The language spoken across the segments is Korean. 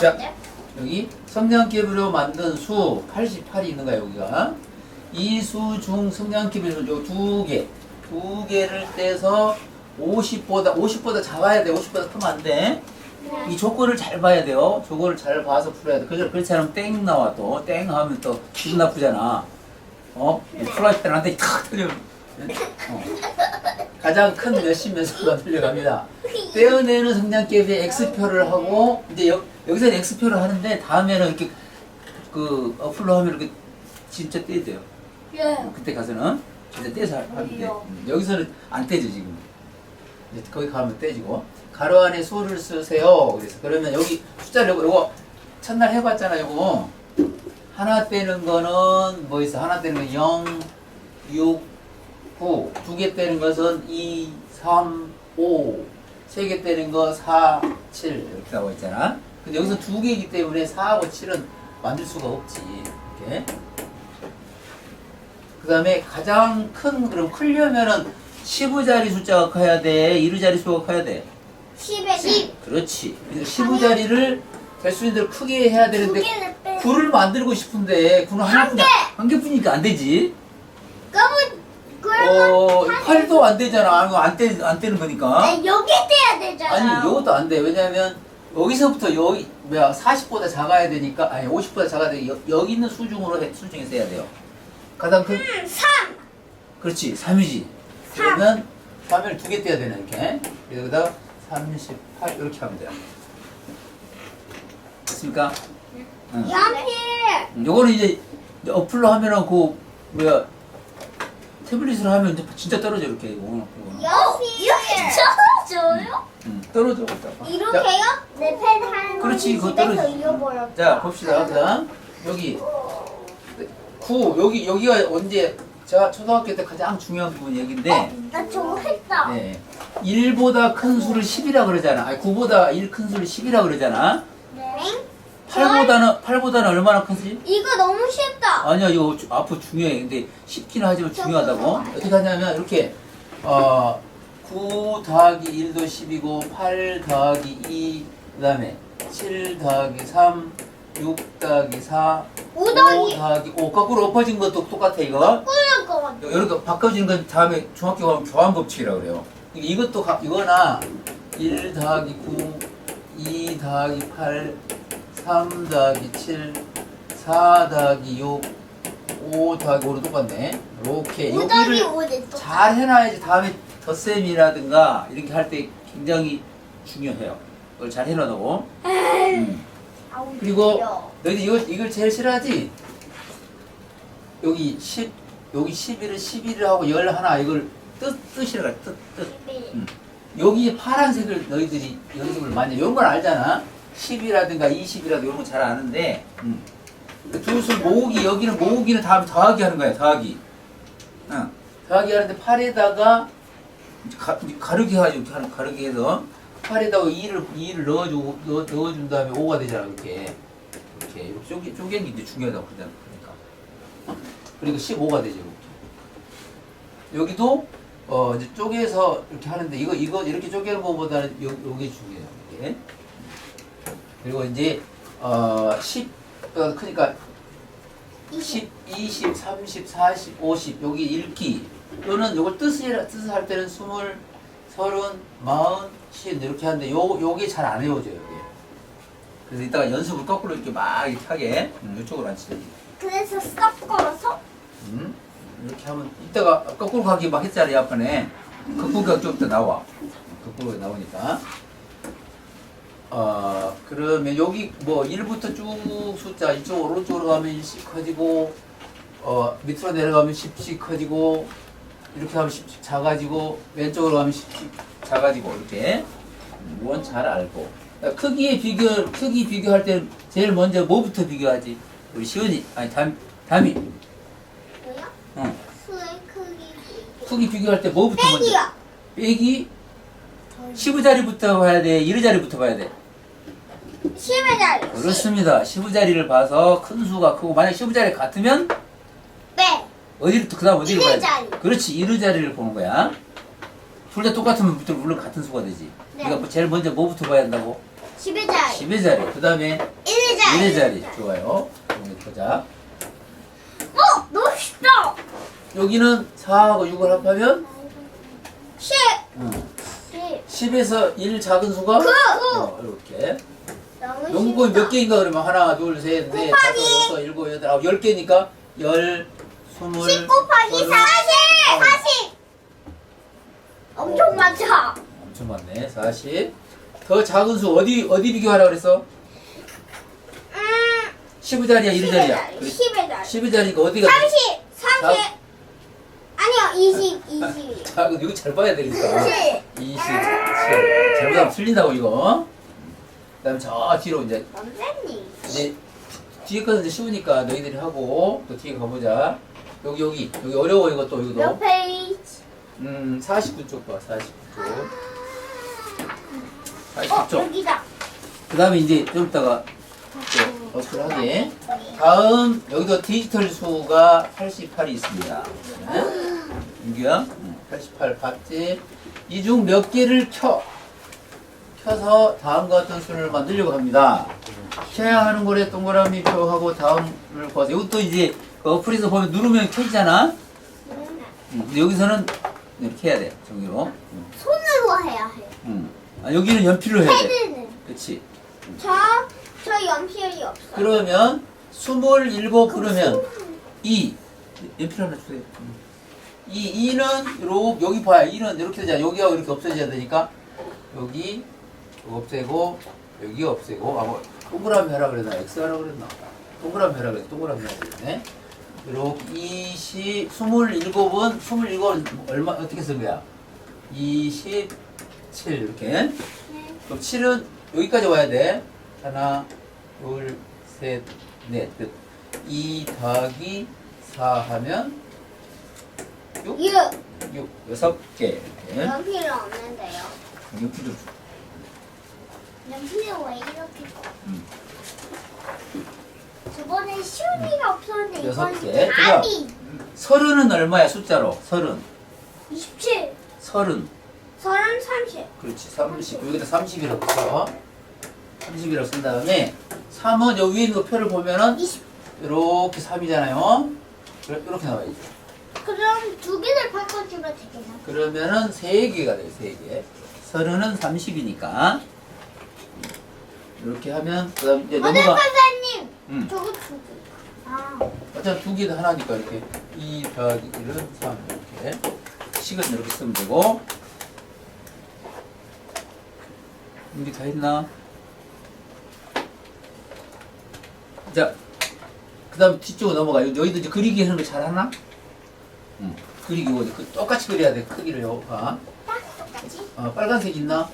자, 여기 성냥개비로 만든 수 88이 있는 거야 여기가 이 수 중 성냥개비를 요두 개, 두 개를 떼서 50보다 50보다 작아야 돼. 50보다 크면 안 돼. 이 조건을 잘 봐야 돼요. 조건을 잘 봐서 풀어야 돼. 그죠? 그렇지 않으면 땡 나와 또. 땡 하면 또 기분 나쁘잖아. 어? 이 프라이팬한테 탁틀 려. 어. 가장 큰 몇십 몇십가 틀려갑니다. 떼어내는 성냥개비의 X표를 하고 이제 여, 여기서는 X표를 하는데 다음에는 이렇게 그 어플로 하면 이렇게 진짜 떼야 돼요. 예. 그때 가서는 진짜 떼서 하면 돼. 음, 여기서는 안 떼죠 지금. 이제 거기 가면 떼지고 가로 안에 수를 쓰세요. 그래서 그러면 여기 숫자를 요거 첫날 해봤잖아 요거 하나 떼는 거는 뭐 있어? 하나 떼는 건 0, 6, 9. 두개 떼는 것은 2, 3, 5. 세개 떼는 거 4, 7 이렇게 나와 있잖아. 근데 여기서 두 개이기 때문에 4하고 7은 만들 수가 없지. 이렇게. 그 다음에 가장 큰, 그럼 크려면은 15자리 숫자가 커야 돼? 1자리 수가 커야 돼? 10에 10. 그렇지. 15자리를 될수 있는 대로 크게 해야 두 되는데 개를 빼. 9를 만들고 싶은데 9는 하나뿐이 개! 한 개뿐이니까 안 되지. 그러면 어, 8도 안 되잖아. 이거 안 떼, 안 떼는 거니까. 아니, 여기 떼야 되잖아. 아니, 이것도 안 돼. 왜냐면 여기서부터 여기, 뭐야, 40보다 작아야 되니까, 아니, 50보다 작아야 돼. 여, 여기 있는 수 중으로, 해- 수 중에서 해야 돼요. 가장 큰, 3. 그렇지, 3이지. 삼. 그러면 3을 두 개 떼야 되네, 이렇게. 여기다 38, 이렇게 하면 돼요. 됐습니까? 응. 연필. 음, 요거는 이제 어플로 하면은 그, 뭐야, 태블릿으로 하면 이제 진짜 떨어져, 이렇게. 연필. 이렇게 떨어져요? 음, 떨어져. 자, 이렇게요? 내펜 하는 거 그렇지, 그거 떨어지- 잃어버렸다. 자, 봅시다. 그 다음, 여기. 9, 여기, 여기가 언제, 제가 초등학교 때 가장 중요한 부분 얘기인데, 나 저거 했다. 네. 1보다 큰 수를 10이라 그러잖아. 아니, 9보다 1 큰 수를 10이라 그러잖아. 네. 8보다는, 8보다는 얼마나 큰 수지? 이거 너무 쉽다. 아니야, 이거 주- 앞으로 중요해. 근데 쉽기는 하지만 중요하다고. 어떻게 하냐면, 이렇게, 어, 9 더하기 1도 10이고, 8 더하기 2, 그 다음에 7 더하기 3, 6 더하기 4, 오 더하기- 5 5. 거꾸로 엎어진 것도 똑같아, 이거. 꾸밀 것 같아. 이렇게 바꿔주는 건 다음에 중학교 가면 교환 법칙이라고 그래요. 이것도 가- 이거나 1 더하기 9, 2 더하기 8, 3 더하기 7, 4 더하기 6, 5 더하기 5로 똑같네. 이렇게 여기를. 잘 해놔야지 다음에 덧셈이라든가 이렇게 할 때 굉장히 중요해요. 그걸 잘 해놔도. 음. 그리고. 너희들 이걸, 이걸 제일 싫어하지? 여기 10, 여기 11을 11을 하고 열 하나 이걸 뜻, 뜻이라 그래, 뜻, 뜻. 음. 여기 파란색을 너희들이 연습을 많이 해. 이런 건 알잖아. 10이라든가 20이라든가 이런 거 잘 아는데, 음. 두술 모으기, 여기는 모으기는 다음 더하기 하는 거야, 더하기. 응. 더하기 하는데 8에다가 가, 가르기 하죠, 이렇게 하는, 가르기 해서 8에다가 2를, 2를 넣어주고, 넣어, 넣어준 다음에 5가 되잖아, 이렇게. 이렇게. 이렇게 쪼개, 쪼개는 게 이제 중요하다고 그러잖아, 그러니까. 그리고 15가 되죠, 이렇게. 여기도 어 이제 쪼개서 이렇게 하는데 이거 이거 이렇게 쪼개는 것보다는 요 요게 중요해요. 이게. 그리고 이제 어 10보다 크니까 10, 20, 30, 40, 50 여기 읽기 또는 요걸 뜻을 뜻을 할 때는 20, 30, 40, 50 이렇게 하는데 요 요게 잘 안 외워져요. 이게. 그래서 이따가 연습을 거꾸로 이렇게 막 이렇게 하게 음, 이쪽으로 앉히자. 그래서 싹 걸어서 음, 이렇게 하면 이따가 거꾸로 가기 막 했잖아 이 앞에 거꾸로가 좀 이따 나와 거꾸로 나오니까 어 그러면 여기 뭐 1부터 쭉 숫자 이쪽 오른쪽으로 가면 1씩 커지고 어 밑으로 내려가면 10씩 커지고 이렇게 하면 10씩 작아지고 왼쪽으로 가면 10씩 작아지고 이렇게 이건 잘 알고 크기의 비교 크기 비교할 때는 제일 먼저 뭐부터 비교하지 우리 시은이 아니 담 담이 뭐야? 응. 수의 크기 크기 비교할 때 뭐부터 먼저? 빼기야. 빼기 15자리부터 봐야 돼? 1자리부터 봐야 돼? 10의 자리. 그렇습니다. 15자리를 봐서 큰 수가 크고 만약 15자리 같으면 빼. 어디를 그 다음 어디를 봐야 돼? 1자리. 그렇지 1자리를 보는 거야. 둘 다 똑같으면 물론 같은 수가 되지. 네. 그러니까 뭐 제일 먼저 뭐부터 봐야 한다고? 10의 자리. 10의 자리. 그 다음에 1의 자리. 1의 자리. 좋아요. 보자. 어! 너무 쉽다! 여기는 4하고 6을 합하면 10! 어, 10. 10에서 1 작은 수가 그! 어, 이렇게. 너무 용구는 몇 개인가 그러면 하나, 둘, 셋, 넷, 곱하기. 다섯, 여섯, 일곱, 여덟, 아홉, 열 개니까 열, 스물, 10 곱하기 서른. 40! 어. 40! 엄청 많죠? 엄청 많네. 40. 더 작은 수 어디 어디 비교하라 그랬어? 음, 10의 자리야, 1의 10의 자리야. 자리. 10의 자리. 10의 자리니까 어디가 30! 30! 자. 아니요, 20, 20. 자, 이거 잘 봐야 되니까. 7. 27. 잘못하면 틀린다고 이거. 그다음에 저 뒤로 이제 선생님. 이제 뒤에 거는 이제 쉬우니까 너희들이 하고 또 뒤에 가보자. 여기 여기 여기 어려워 이것도 몇 이것도. 페이지? 음 49쪽 봐 49쪽. 어, 49쪽. 여기다. 그 다음에 이제 좀 이따가 또 어플 하게. 다음 여기도 디지털 수가 88이 있습니다. 민규야, 88 봤지? 이 중 몇 개를 켜 켜서 다음과 같은 수를 만들려고 합니다. 켜야 하는 거래 동그라미 표하고 다음을 거서 이것도 이제 그 어플에서 보면 누르면 켜지잖아. 음, 여기서는 이렇게 해야 돼 종이로. 음, 손으로 해야 해. 음. 아, 여기는 연필로 해야 돼. 헤드는. 그렇지. 저, 저 연필이 없어요. 그러면 27 그러면 2 연필 하나 주세요. 음. 이 2는 이렇게 여기 봐요. 2는 이렇게 되잖아. 여기가 이렇게 없어져야 되니까 여기 없애고 여기 없애고 아 뭐, 동그라미 하라 그랬나? X 하라 그랬나? 동그라미 하라 그랬 동그라미 하라 그랬네. 이렇게 20 27은 27은 얼마 어떻게 쓴 거야? 27 이렇게. 네. 그럼 7은 여기까지 와야 돼. 하나, 둘, 셋, 넷, 끝. 2 더하기 4 하면 6, 6. 6, 6개. 이렇게. 연필은 없는데요. 6도 연필은 왜 이렇게 커? 음. 저번에 시험이가 없었는데 여섯 이건 개. 답이 서른은 얼마야, 숫자로? 서른. 27, 서른. 30, 30. 그렇지. 30. 여기다 30이라고 써. 30이라고 쓴 다음에 3은 여기 위에 있는 거 표를 보면은 20. 이렇게 3이잖아요. 이렇게 나와야죠. 그럼 두 개를 바꿔주면 되겠나? 그러면은 세 개가 돼요, 세 개. 서른은 30이니까. 이렇게 하면, 그 다음 이제 넘어가. 선생님? 음. 저거 두 개. 아, 어차피 두 개도 하나니까 이렇게 2 더하기 1은 3 이렇게 식은 이렇게 쓰면 되고 이게 다 했나? 자, 그 다음 뒤쪽으로 넘어가. 여기도 이제 그리기 하는 거 잘 하나? 응. 그리기 이거 그 똑같이 그려야 돼. 크기를 요 봐. 딱 똑같이? 어, 빨간색 있나?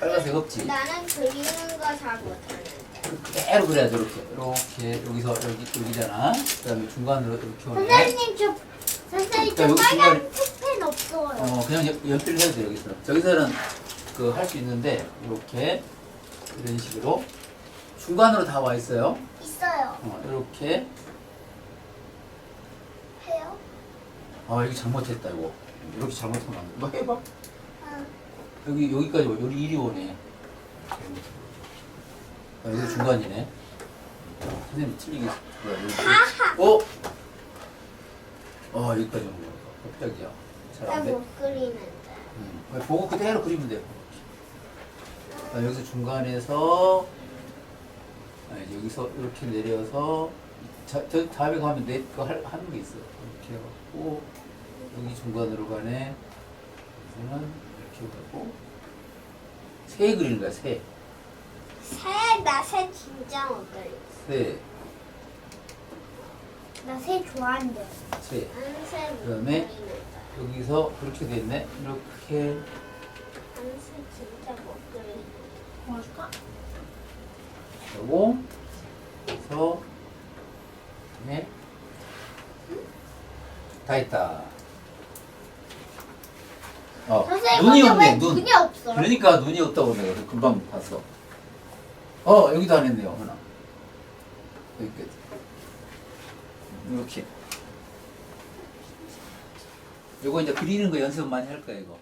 빨간색 없지? 나는 그리는 거 잘 못하는데. 그대로 그려야 돼. 이렇게. 이렇게 여기서 여기 여기잖아. 그 다음에 중간으로 이렇게 오네. 선생님 저 선생님 저 자, 여기 빨간 펜 없어요. 어, 그냥 연- 연필을 해도 돼, 여기서. 저기서는 그 할 수 있는데, 이렇게, 이런 식으로. 중간으로 다 와 있어요. 있어요. 어, 이렇게. 해요? 아, 여기 잘못했다, 이거. 이렇게 잘못하면 안 돼. 뭐 해봐. 아, 여기, 여기까지 와. 여기 이리 오네. 아, 여기 중간이네. 어, 선생님 틀리게. 뭐야, 여기. 어? 어, 여기까지 온 거야. 갑자기야. 잘 안 돼. 나못 그리는데. 음, 그냥 보고 그대로 그리면 돼요. 아, 여기서 중간에서 아, 여기서 이렇게 내려서 자, 저 다음에 가면 내 거 하는 게 있어. 이렇게 해갖고 여기 중간으로 가네. 여기서는 가고 새 그리는 거야. 새. 새, 나새 진짜 못 그려. 새. 나새 좋아한대. 새. 새못 그다음에. 여기서 그렇게 됐네. 이렇게 나는 새 진짜 못 그리는데. 도와줄까? 하고 그래서 네. 다 했다. 어, 선생님 눈이 근데 없네, 왜 눈. 눈이 없어요? 그러니까 눈이 없다고 내가 금방 봤어. 어, 여기도 안 했네요, 하나. 여기까지. 이렇게. 요거 이제 그리는 거 연습 많이 할 거야, 이거.